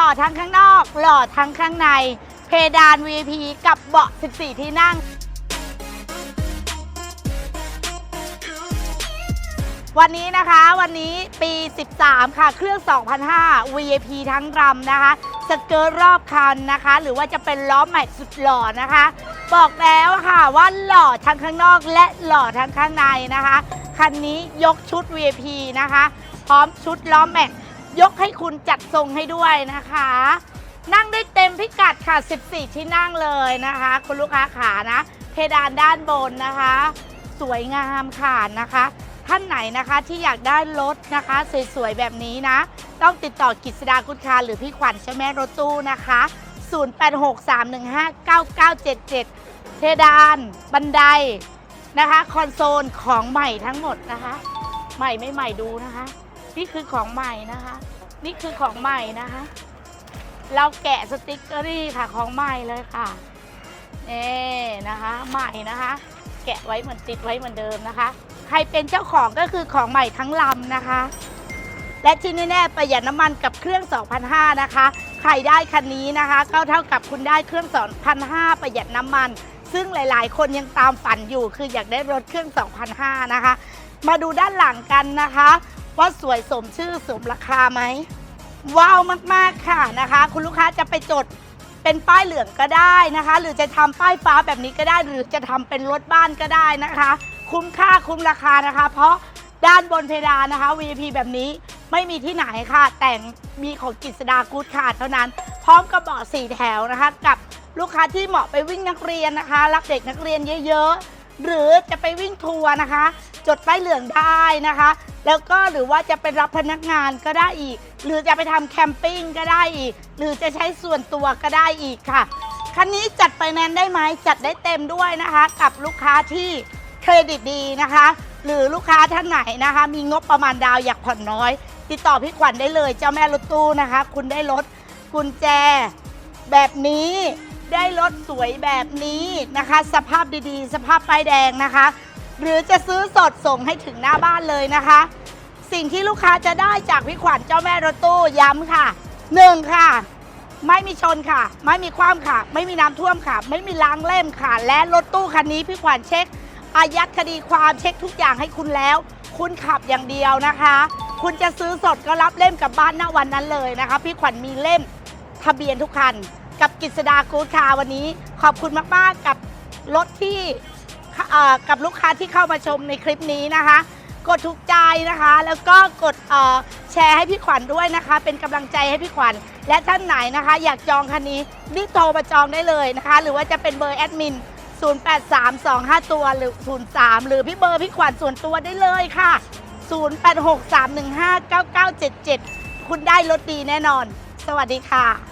ล่อทั้งข้างนอก หล่อทั้งข้างใน เพดาน VIP กับเบาะ 14 ที่นั่ง วันนี้นะคะวันนี้ปี 13 ค่ะ เครื่อง 2005 VIP ทั้งรำนะคะ สเกิร์ตรอบคันนะคะ หรือว่าจะเป็นล้อแม็กสุดหล่อนะคะ บอกแล้วค่ะว่าหล่อทั้งข้างนอกและหล่อทั้งข้างในนะคะ คันนี้ยกชุด VIP นะคะ พร้อมชุดล้อแม็ก ยกให้คุณจัดทรงให้ด้วยนะคะ นั่งได้เต็มพิกัดค่ะ 14 ที่นั่งเลยนะคะ คุณลูกค้าขานะ เพดานด้านบนนะคะ สวยงามค่ะนะคะ ท่านไหนนะคะที่อยากได้รถนะคะสวยๆแบบนี้นะ ต้องติดต่อกิษดากุศคาหรือพี่ขวัญใช่ไหมรถตู้นะคะ 0863159977 เพดานบันไดนะคะ คอนโซลของใหม่ทั้งหมดนะคะ ใหม่ไม่ใหม่ดูนะคะ นี่คือของใหม่นะคะ นี่คือของใหม่นะคะ เราแกะสติกเกอรี่ค่ะของใหม่เลยค่ะนี่นะคะ ใหม่นะคะ แกะไว้เหมือนติดไว้เหมือนเดิมนะคะ ใครเป็นเจ้าของก็คือของใหม่ทั้งลำนะคะ และที่แน่ๆประหยัดน้ำมันกับเครื่อง 2,500 นะคะ ใครได้คันนี้นะคะ ก็เท่ากับคุณได้เครื่อง 2,500 ประหยัดน้ำมัน ซึ่งหลายๆ คนยังตามฝันอยู่คืออยากได้รถเครื่อง 2,500 นะคะ มาดูด้านหลังกันนะคะ ว่าสวยสมชื่อสมราคาไหมว้าวมากๆค่ะนะคะ คุณลูกค้าจะไปจดเป็นป้ายเหลืองก็ได้นะคะ หรือจะทำป้ายฟ้าแบบนี้ก็ได้ หรือจะทำเป็นรถบ้านก็ได้นะคะ คุ้มค่าคุ้มราคานะคะ เพราะด้านบนเพดานนะคะ VIP แบบนี้ไม่มีที่ไหนค่ะ แต่งมีของกิษดากูดค่ะเท่านั้น พร้อมกับเบาะสี่แถวนะคะ กับลูกค้าที่เหมาะไปวิ่งนักเรียนนะคะ รับเด็กนักเรียนเยอะ ๆ หรือจะไปวิ่งทัวร์นะคะ จดป้ายเหลืองได้นะคะ แล้วก็หรือว่าจะไปรับพนักงานก็ได้อีก หรือจะไปทำแคมปิ้งก็ได้อีก หรือจะใช้ส่วนตัวก็ได้อีกค่ะ คันนี้จัดไฟแนนได้ไหมจัดได้เต็มด้วยนะคะ กับลูกค้าที่เครดิตดีนะคะ หรือลูกค้าท่านไหนนะคะ มีงบประมาณดาวอยากผ่อนน้อย ติดต่อพี่ขวัญได้เลย เจ้าแม่รถตู้นะคะ คุณได้รถกุญแจ แบบนี้ได้รถสวยแบบนี้นะคะ สภาพดีๆ สภาพป้ายแดงนะคะ หรือจะซื้อสดส่งให้ถึงหน้าบ้านเลยนะคะ สิ่งที่ลูกค้าจะได้จากพี่ขวัญเจ้าแม่รถตู้ย้ำค่ะหนึ่งค่ะ ไม่มีชนค่ะ ไม่มีความค่ะ ไม่มีน้ำท่วมค่ะ ไม่มีล้างเล่มค่ะ และรถตู้คันนี้พี่ขวัญเช็ค อายัดคดีความเช็คทุกอย่างให้คุณแล้ว คุณขับอย่างเดียวนะคะ คุณจะซื้อสดก็รับเล่มกลับบ้านหน้าวันนั้นเลยนะคะ พี่ขวัญมีเล่มทะเบียนทุกคันกับกิษดากูดคาวันนี้ ขอบคุณมาก ๆ กับรถที่ กับลูกค้าที่เข้ามาชมในคลิปนี้นะคะ กดถูกใจนะคะ แล้วก็กดแชร์ให้พี่ขวัญด้วยนะคะ เป็นกำลังใจให้พี่ขวัญและท่านไหนนะคะ อยากจองคันนี้รีบโทรมาจองได้เลยนะคะ หรือว่าจะเป็นเบอร์แอดมิน083255ตัวหรือ 03 หรือพี่เบอร์พี่ขวัญส่วนตัวได้เลยค่ะ 0863159977 คุณได้รถดีแน่นอน สวัสดีค่ะ